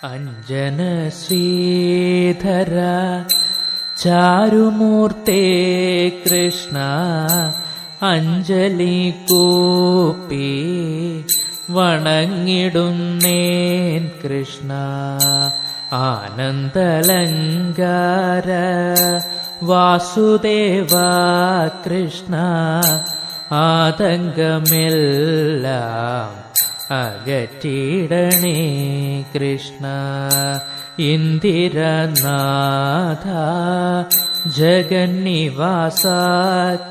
അഞ്ജന ശ്രീധര ചാരുമൂർത്തേ കൃഷ്ണ അഞ്ജലി കൂപ്പി വണങ്ങിടുന്നേൻ കൃഷ്ണ ആനന്ദലങ്കാര വാസുദേവ കൃഷ്ണ ആതങ്കമെല്ലാം അകറ്റിടണേ കൃഷ്ണ ഇന്ദിരനാഥ ജഗന്നിവാസ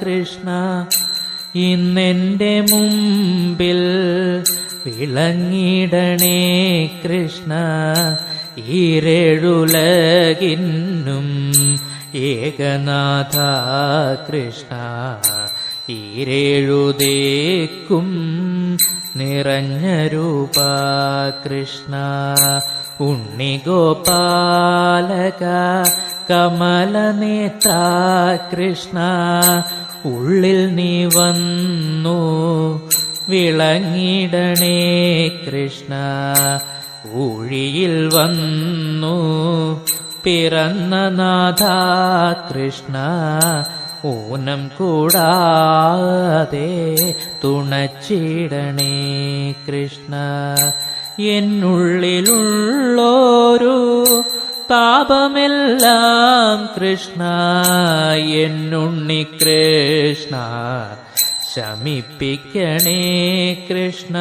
കൃഷ്ണ. ഇന്നെന്റെ മുമ്പിൽ വിളങ്ങിടണേ കൃഷ്ണ ഈരഴുലകിന്നും ഏകനാഥ കൃഷ്ണ. ഈരേഴുതേക്കും നിറഞ്ഞ രൂപ കൃഷ്ണ ഉണ്ണിഗോപാലക കമലനേത്ര കൃഷ്ണ ഉള്ളിൽ നീ വന്നു വിളങ്ങിടണേ കൃഷ്ണ ഊഴിയിൽ വന്നു പിറന്ന നാഥ കൃഷ്ണ ഊനം കൂടാതെ തുണച്ചിടണേ കൃഷ്ണ. എന്നുള്ളിലുള്ളോരു താപമെല്ലാം കൃഷ്ണ. എന്നുണ്ണി കൃഷ്ണ ശമിപ്പിക്കണേ കൃഷ്ണ.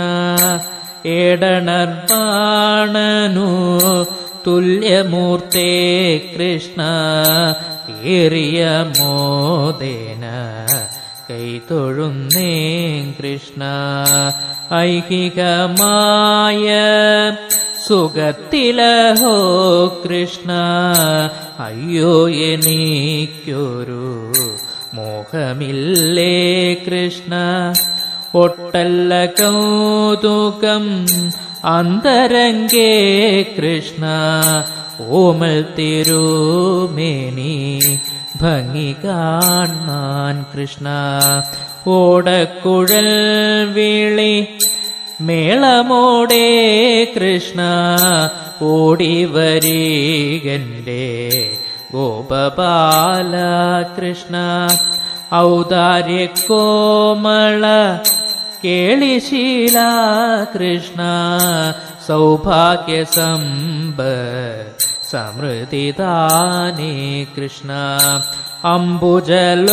ഏടണർവാണനു തുല്യമൂർത്തേ കൃഷ്ണ ഏറിയ മോദേന കൈതൊഴുന്നേ കൃഷ്ണ. ഐഹികമായ സുഖത്തിലഹോ കൃഷ്ണ അയ്യോ എനിക്കൊരു മോഹമില്ലേ കൃഷ്ണ. ഒട്ടല്ല കൗതുകം അന്തരംഗേ കൃഷ്ണ ഓമൽ തിരുമേനി ഭംഗി കാണാൻ കൃഷ്ണ. ഓടക്കുഴൽ വിളി മേളമോടെ കൃഷ്ണ ഓടിവരീകന്റെ ഗോപബാല കൃഷ്ണ. ഔദാര്യ കോമള കേളിശീല കൃഷ്ണ സൗഭാഗ്യ സമ്പ സമൃദ്ധിദാനേ കൃഷ്ണ അംബുജലോചന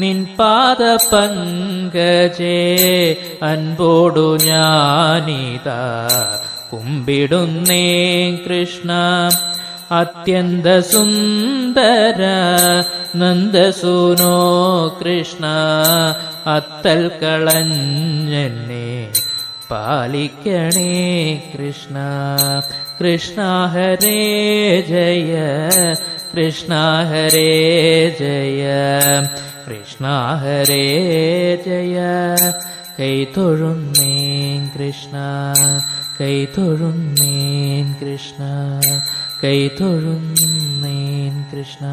നിൻ പാദ പങ്കജേ അൻപോടു ഞാനിത കുമ്പിടുന്നേ കൃഷ്ണ അത്യന്ത സുന്ദര നന്ദസൂനോ കൃഷ്ണ അത്തൽ കളഞ്ഞെന്നെ പാലിക്കണേ കൃഷ്ണ. കൃഷ്ണ ഹരേ ജയ കൃഷ്ണ ഹരേ ജയ കൃഷ്ണ ഹരേ ജയ. കൈ തൊഴുന്നേൻ കൃഷ്ണ കൈ തൊഴുന്നേൻ കൃഷ്ണ. കൈ തൊഴുന്നേൻ കൃഷ്ണ.